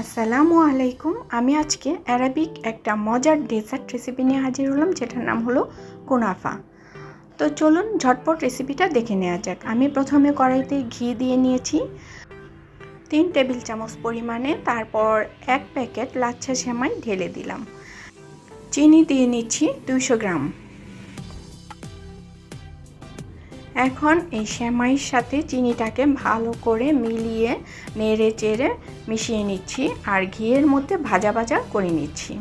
আসসালামু আলাইকুম। আমি আজকে অ্যারাবিক একটা মজার ডেজার্ট রেসিপি নিয়ে হাজির হলাম, যেটার নাম হলো কোনাফা। তো চলুন ঝটপট রেসিপিটা দেখে নেওয়া যাক। আমি প্রথমে কড়াইতে ঘি দিয়ে নিয়েছি, তিন টেবিল চামচ পরিমাণে। তারপর এক প্যাকেট লাচ্ছা সেমাই ঢেলে দিলাম। চিনি দিয়ে নিচ্ছি দুইশো গ্রাম। এখন এই সেমাইয়ের সাথে চিনিটাকে ভালো করে মিলিয়ে নেড়ে চেড়ে মিশিয়ে নিচ্ছি আর ঘিয়ের মধ্যে ভাজা ভাজা করে নিচ্ছি।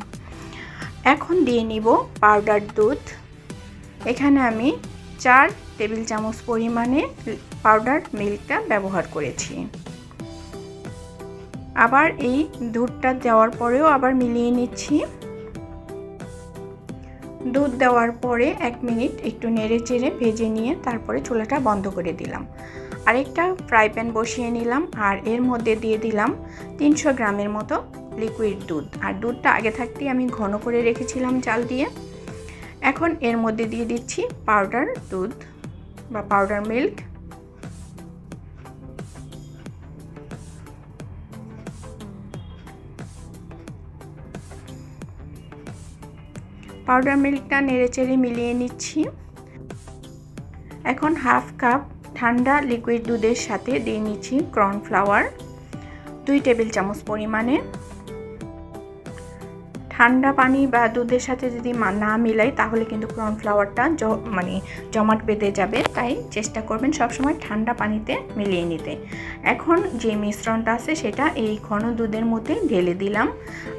এখন দিয়ে নিব পাউডার দুধ। এখানে আমি চার টেবিল চামচ পরিমাণে পাউডার মিল্কটা ব্যবহার করেছি। আবার এই দুধটা দেওয়ার পরেও আবার মিলিয়ে নিচ্ছি। দুধ দেওয়ার পরে এক মিনিট একটু নেড়ে চেড়ে ভেজে নিয়ে তারপরে চুলাটা বন্ধ করে দিলাম। আরেকটা ফ্রাই প্যান বসিয়ে নিলাম আর এর মধ্যে দিয়ে দিলাম তিনশো গ্রামের মতো লিকুইড দুধ। আর দুধটা আগে থাকতেই আমি ঘন করে রেখেছিলাম চাল দিয়ে। এখন এর মধ্যে দিয়ে দিচ্ছি পাউডার দুধ বা পাউডার মিল্ক। পাউডার মিল্কটা নেড়েচেড়ে মিলিয়ে নিচ্ছি। এখন হাফ কাপ ঠান্ডা লিকুইড দুধের সাথে দিয়ে নিচ্ছি কর্নফ্লাওয়ার, দুই টেবিল চামচ পরিমাণে। ঠান্ডা পানি বা দুধের সাথে যদি না মিলাই তাহলে কিন্তু কর্নফ্লাওয়ারটা মানে জমাট বেঁধে যাবে। তাই চেষ্টা করবেন সবসময় ঠান্ডা পানিতে মিলিয়ে নিতে। এখন যে মিশ্রণটা আছে সেটা এই ঘন দুধের মধ্যে ঢেলে দিলাম।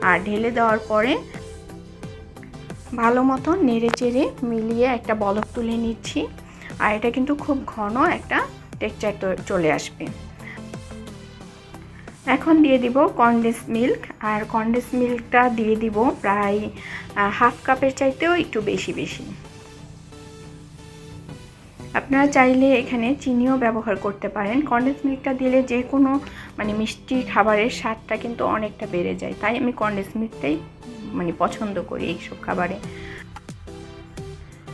আর ঢেলে দেওয়ার পরে ভালো মতো নেড়ে চেড়ে মিলিয়ে একটা বলক তুলে নিচ্ছি। আর এটা কিন্তু খুব ঘন একটা টেক্সচার চলে আসবে। এখন দিয়ে দিব কনডেন্স মিল্ক আর কনডেন্স মিল্কটা দিয়ে দিব প্রায় হাফ কাপের চাইতেও একটু বেশি বেশি। আপনারা চাইলে এখানে চিনিও ব্যবহার করতে পারেন। কনডেন্স মিল্কটা দিলে যে কোনো মানে মিষ্টি খাবারের স্বাদটা কিন্তু অনেকটা বেড়ে যায়। তাই আমি কনডেন্স মিল্কটাই মানে পছন্দ করি এইসব খাবারে।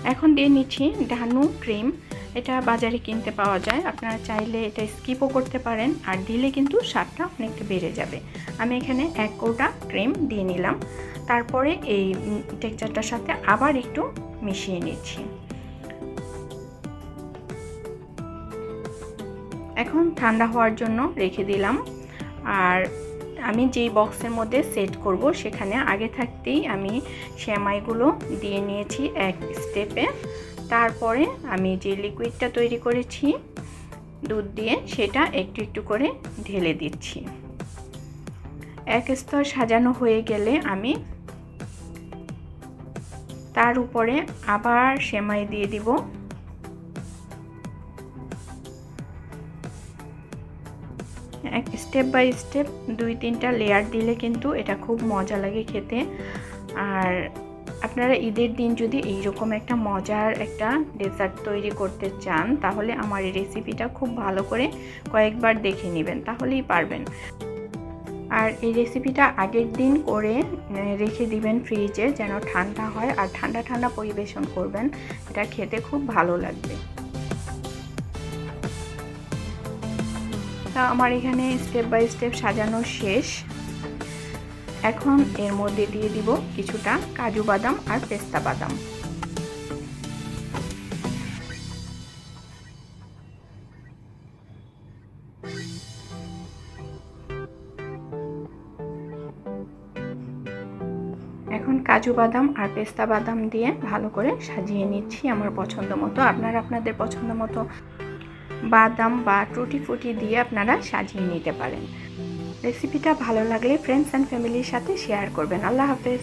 এখন দিয়ে নিচ্ছি ডানু ক্রিম। এটা বাজারে কিনতে পাওয়া যায়। আপনারা চাইলে এটা স্কিপও করতে পারেন আর দিলে কিন্তু স্বাদটা অনেকটা বেড়ে যাবে। আমি এখানে এক কৌটা ক্রিম দিয়ে নিলাম। তারপরে এই টেক্সচারটার সাথে আবার একটু মিশিয়ে নিচ্ছি। এখন ঠান্ডা হওয়ার জন্য রেখে দিলাম। আর আমি যেই বক্সের মধ্যে সেট করব, সেখানে আগে থাকতেই আমি সেমাইগুলো দিয়ে নিয়েছি এক স্টেপে। তারপরে আমি যে লিকুইডটা তৈরি করেছি, দুধ দিয়ে সেটা একটু একটু করে ঢেলে দিচ্ছি। এক স্তর সাজানো হয়ে গেলে আমি তার উপরে আবার সেমাই দিয়ে দিব। এক স্টেপ বাই স্টেপ দুই তিনটা লেয়ার দিলে কিন্তু এটা খুব মজা লাগে খেতে। আর আপনারা ঈদের দিন যদি এইরকম একটা মজার একটা ডেজার্ট তৈরি করতে চান, তাহলে আমার এই রেসিপিটা খুব ভালো করে কয়েকবার দেখে নেবেন, তাহলেই পারবেন। আর এই রেসিপিটা আগের দিন করে রেখে দিবেন ফ্রিজে যেন ঠান্ডা হয়, আর ঠান্ডা ঠান্ডা পরিবেশন করবেন। এটা খেতে খুব ভালো লাগবে। তা আমার এখানে স্টেপ বাই স্টেপ সাজানো শেষ। এখন এর মধ্যে দিয়ে দিব কিছুটা কাজু বাদাম আর পেস্তা বাদাম। এখন কাজু বাদাম আর পেস্তা বাদাম দিয়ে ভালো করে সাজিয়ে নিচ্ছি আমার পছন্দ মতো। আপনারা আপনাদের পছন্দ মতো বাদাম বা টুটি ফুটি দিয়ে আপনারা সাজিয়ে নিতে পারেন। রেসিপিটা ভালো লাগলে ফ্রেন্ডস অ্যান্ড ফ্যামিলির সাথে শেয়ার করবেন। আল্লাহ হাফেজ।